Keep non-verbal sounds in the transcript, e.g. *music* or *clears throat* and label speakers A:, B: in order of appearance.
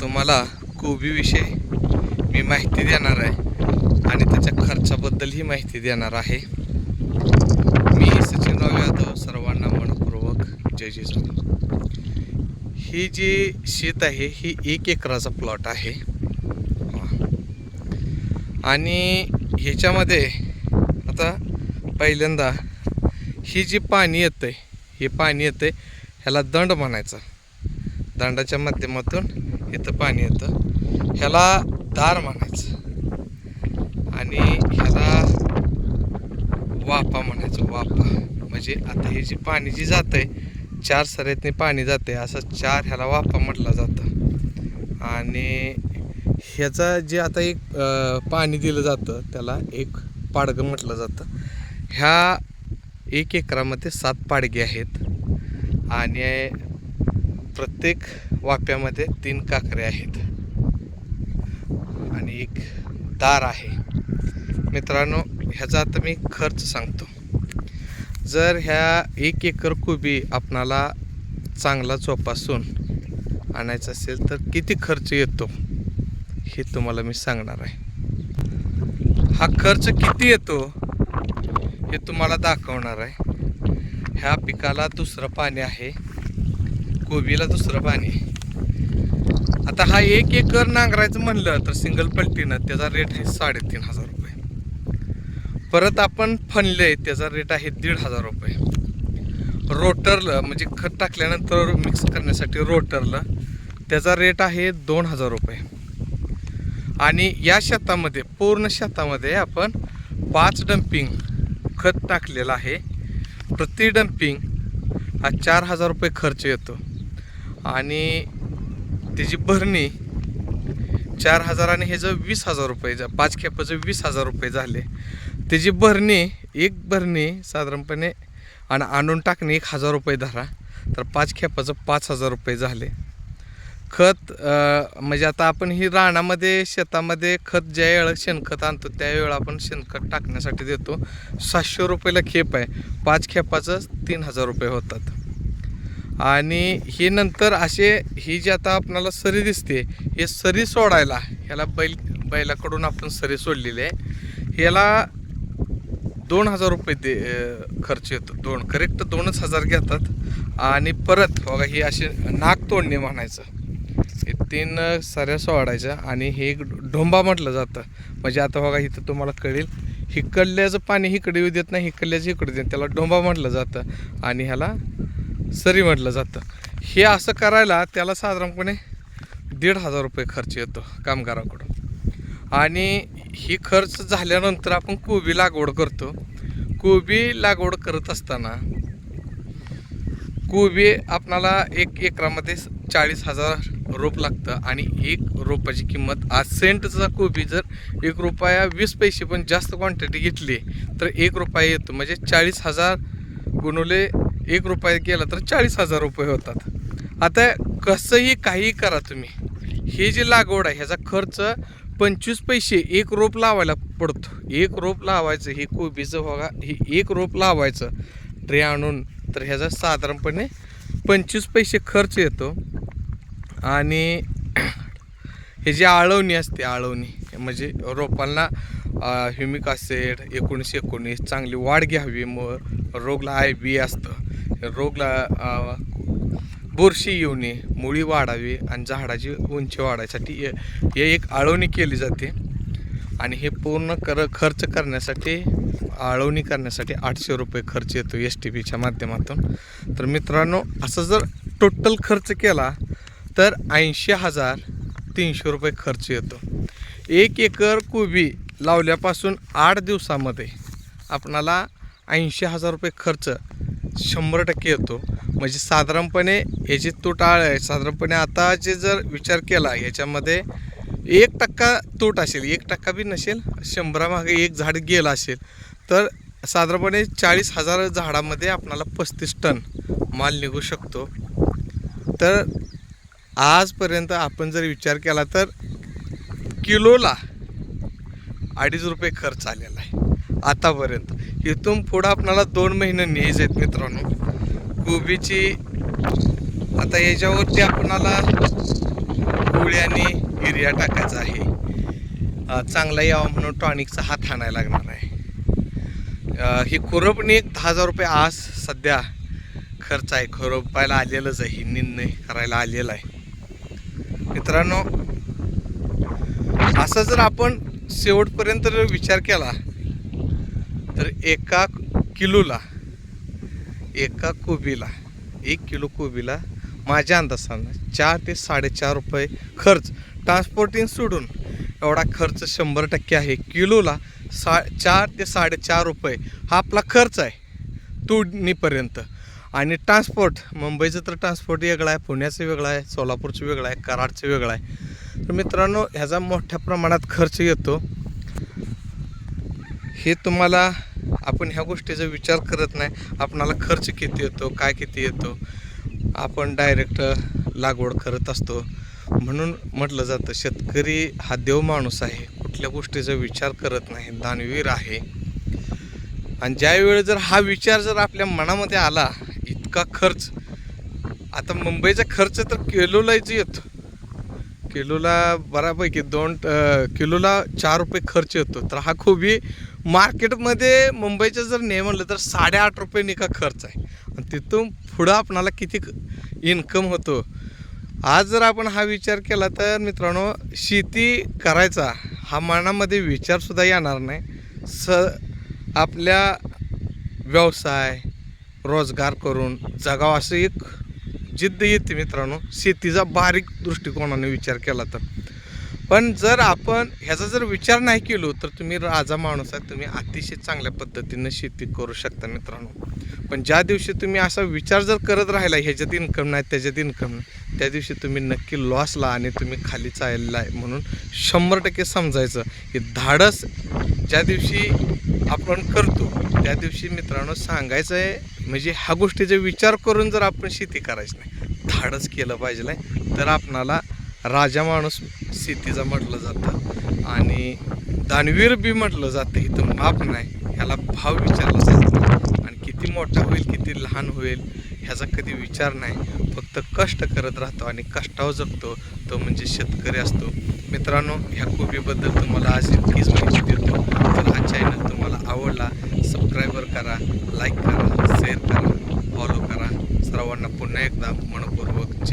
A: तुम्हाला कोबीविषयी मी माहिती देणार आहे आणि त्याच्या खर्चाबद्दलही माहिती देणार आहे. मी सचिनराव यादव सर्वांना मनपूर्वक जय जिजाऊ ही जी शेत आहे ही एक एकराचा प्लॉट आहे. आणि ह्याच्यामध्ये आता पहिल्यांदा ही जी पाणी येतंय हे पाणी येतंय ह्याला दंड म्हणायचं. दंडाच्या माध्यमातून इथं पाणी येतं. ह्याला दार म्हणायचं. आणि ह्याला वापा म्हणायचं. वापा म्हणजे आता हे जे पाणी जी जातं आहे चार सरेतने पाणी जाते असं चार ह्याला वापा म्हटलं जातं. आणि ह्याचा जे आता एक पाणी दिलं जातं त्याला एक पाडगं म्हटलं जातं. ह्या एक एकरामध्ये सात पाडगे आहेत. आणि प्रत्येक वाप्यामध्ये तीन काकरे आहेत. आणि एक दार आहे. मित्रांनो ह्याचा आता मी खर्च सांगतो. जर ह्या एक एकर कोबी आपणाला चांगला जोपासून आणायचा असेल तर किती खर्च येतो हे तुम्हाला मी सांगणार आहे. हा खर्च किती येतो हे तुम्हाला दाखवणार आहे. ह्या पिकाला दुसरं पाणी आहे. कोबीला दुसरं पाणी. आता हा एक एकर नांगरायचं म्हणलं तर सिंगल पलटीनं त्याचा रेट आहे साडेतीन हजार रुपये. परत आपण फणले त्याचा रेट आहे दीड हजार रुपये. रोटरला म्हणजे खत टाकल्यानंतर मिक्स करण्यासाठी रोटरला त्याचा रेट आहे दोन हजार रुपये. आणि या शेतामध्ये पूर्ण शेतामध्ये आपण पाच डम्पिंग खत टाकलेलं आहे. प्रति डम्पिंग हा चार हजार रुपये खर्च येतो. आणि त्याची भरणी चार हजार आणि ह्याचं वीस हजार रुपये जा पाच खेपाचं वीस हजार रुपये झाले त्याची भरणी एक भरणी साधारणपणे आणि आणून टाकणे एक हजार रुपये धरा तर पाच खेपाचं पाच हजार रुपये झाले. खत म्हणजे आता आपण ही रानामध्ये शेतामध्ये खत ज्या वेळा शेणखत आणतो त्यावेळेला आपण शेणखत टाकण्यासाठी देतो. सातशे रुपयाला खेप आहे. पाच खेपाचं तीन हजार रुपये होतात. आणि हे नंतर असे ही जी आता आपणाला सरी दिसते हे सरी सोडायला ह्याला बैल बैलाकडून आपण सरी सोडलेली आहे. ह्याला दोन हजार रुपये दे खर्च येतो. दोन करेक्ट दोनच हजार घेतात. आणि परत बघा ही असे नाक तोडणे म्हणायचं. हे तीन सऱ्या सोडायच्या आणि हे एक ढोंबा म्हटलं जातं. म्हणजे आता बघा इथं तुम्हाला कळेल हिकडल्याचं पाणी हिकडे येऊ देत नाही हिकडल्याचं इकडे देत त्याला डोंबा म्हटलं जातं आणि ह्याला सरी म्हटलं जातं. हे असं करायला त्याला साधारणपणे दीड हजार रुपये खर्च येतो कामगाराकडून. आणि ही खर्च झाल्यानंतर आपण कोबी लागवड करतो. कोबी लागवड करत असताना कोबी आपणाला एक एकरामध्ये चाळीस हजार रोप लागतं आणि एक रोपाची किंमत आज सेंटचा कोबी जर एक रुपया वीस पैसे पण जास्त क्वांटिटी घेतली तर एक रुपया येतो. म्हणजे चाळीस हजार गुणवले एक रुपया गेला तर चाळीस हजार रुपये होतात. आता कसंही काही करा तुम्ही. हे जे लागवड आहे ह्याचा खर्च पंचवीस पैसे एक रोप लावायला पडतो. एक रोप लावायचं हे कोबीचं बघा हे एक रोप लावायचं. ट्रे आणून तर ह्याचा साधारणपणे पंचवीस पैसे खर्च येतो. आणि *clears throat* हे जी आळवणी असते आळवणी म्हणजे रोपांना ह्युमिक ॲसिड एकोणीस एकोणीस चांगली वाढ घ्यावी मग रोगला आय बी असतं. रोगला बुरशी येऊ नये मुळी वाढावी आणि झाडाची उंची वाढायसाठी हे एक आळवणी केली जाते. आणि हे पूर्ण कर खर्च करण्यासाठी आळवणी करण्यासाठी आठशे रुपये खर्च येतो एस टी पीच्या माध्यमातून. तर मित्रांनो असं जर टोटल खर्च केला तर ऐंशी हजार तीनशे रुपये खर्च येतो. एक एकर कोबी लावल्यापासून आठ दिवसामध्ये आपणाला ऐंशी हजार रुपये खर्च शंभर टक्के येतो. म्हणजे साधारणपणे याची तूट आळ आहे साधारणपणे आता जे जर विचार केला याच्यामध्ये एक टक्का तूट असेल एक टक्का बी नसेल शंभरामागे एक झाड गेलं असेल तर साधारणपणे चाळीस हजार झाडामध्ये आपणाला पस्तीस टन माल निघू शकतो. तर आजपर्यंत आपण जर विचार केला तर किलोला अडीच रुपये खर्च आलेला आहे. आतापर्यंत. इथून पुढं आपणाला दोन महिने न्यायचे आहेत मित्रांनो. कोबीची आता याच्यावरती आपणाला कोबी युरिया टाकायचा आहे. चांगला यावा म्हणून टॉनिकचा हात आणायला लागणार आहे. ही खुरपणी एक दहा हजार रुपये आज सध्या खर्च आहे. खुरपायला आलेलंच आहे. ही निर्णय करायला आलेला आहे. मित्रांनो असं जर आपण शेवटपर्यंत विचार केला तर एका किलोला एका कोबीला एक किलो कोबीला माझ्या अंदाजानं चार ते साडेचार रुपये खर्च ट्रान्सपोर्टिंग सोडून एवढा खर्च शंभर टक्के आहे. किलोला सा चार ते साडेचार रुपये. हा आपला खर्च आहे. तोडणीपर्यंत. आणि ट्रान्सपोर्ट मुंबईचं तर ट्रान्सपोर्ट वेगळा आहे पुण्याचं वेगळं आहे सोलापूरचं वेगळं आहे कराडचं वेगळं आहे. तर मित्रांनो ह्याचा मोठ्या प्रमाणात खर्च येतो. हे तुम्हाला आपण ह्या गोष्टीचा विचार करत नाही. आपणाला खर्च किती येतो काय किती येतो. आपण डायरेक्ट लागवड करत असतो. म्हणून म्हटलं जातं शेतकरी हा देव माणूस आहे. कुठल्या गोष्टीचा विचार करत नाही. दानवीर आहे. आणि ज्यावेळी जर हा विचार जर आपल्या मनामध्ये आला इतका खर्च. आता मुंबईचा खर्च तर किलोलाच येतो. किलोला बऱ्यापैकी दोन किलोला चार रुपये खर्च येतो. तर हा खूपही मार्केटमध्ये मुंबईचं जर नाही म्हणलं तर साडेआठ रुपये का खर्च आहे. आणि तिथून पुढं आपणाला किती इन्कम होतो? आज जर आपण हा विचार केला तर मित्रांनो शेती करायचा हा मनामध्ये विचारसुद्धा येणार नाही. स आपल्या व्यवसाय रोजगार करून जगावं असं एक जिद्द येते मित्रांनो शेतीचा बारीक दृष्टिकोनाने विचार केला तर. पण जर आपण ह्याचा जर विचार नाही केलो तर तुम्ही राजा माणूस आहे तुम्ही अतिशय चांगल्या पद्धतीनं शेती करू शकता मित्रांनो. पण ज्या दिवशी तुम्ही असा विचार जर करत राहिला ह्याच्यात इन्कम नाही त्याच्यात इन्कम नाही त्या दिवशी तुम्ही नक्की लॉसला आणि तुम्ही खाली चालला आहे म्हणून शंभर टक्के समजायचं. की धाडस ज्या दिवशी आपण करतो त्या दिवशी मित्रांनो सांगायचं आहे म्हणजे ह्या गोष्टीचा विचार करून जर आपण शेती करायची नाही धाडस केलं पाहिजे तर आपणाला राजा माणूस शेतीचा म्हटलं जातं आणि दानवीर बी म्हटलं जातं. इथं माप नाही ह्याला भाव विचारला जातो. आणि किती मोठा होईल किती लहान होईल ह्याचा कधी विचार नाही. फक्त कष्ट करत राहतो आणि कष्टावर जगतो. तो म्हणजे शेतकरी असतो. मित्रांनो ह्या कोबीबद्दल तुम्हाला आज इतकीच माहिती देतो. तर हा चॅनल तुम्हाला आवडला सबस्क्राईबर करा लाईक करा शेअर करा फॉलो करा. सर्वांना पुन्हा एकदा मनपूर्वक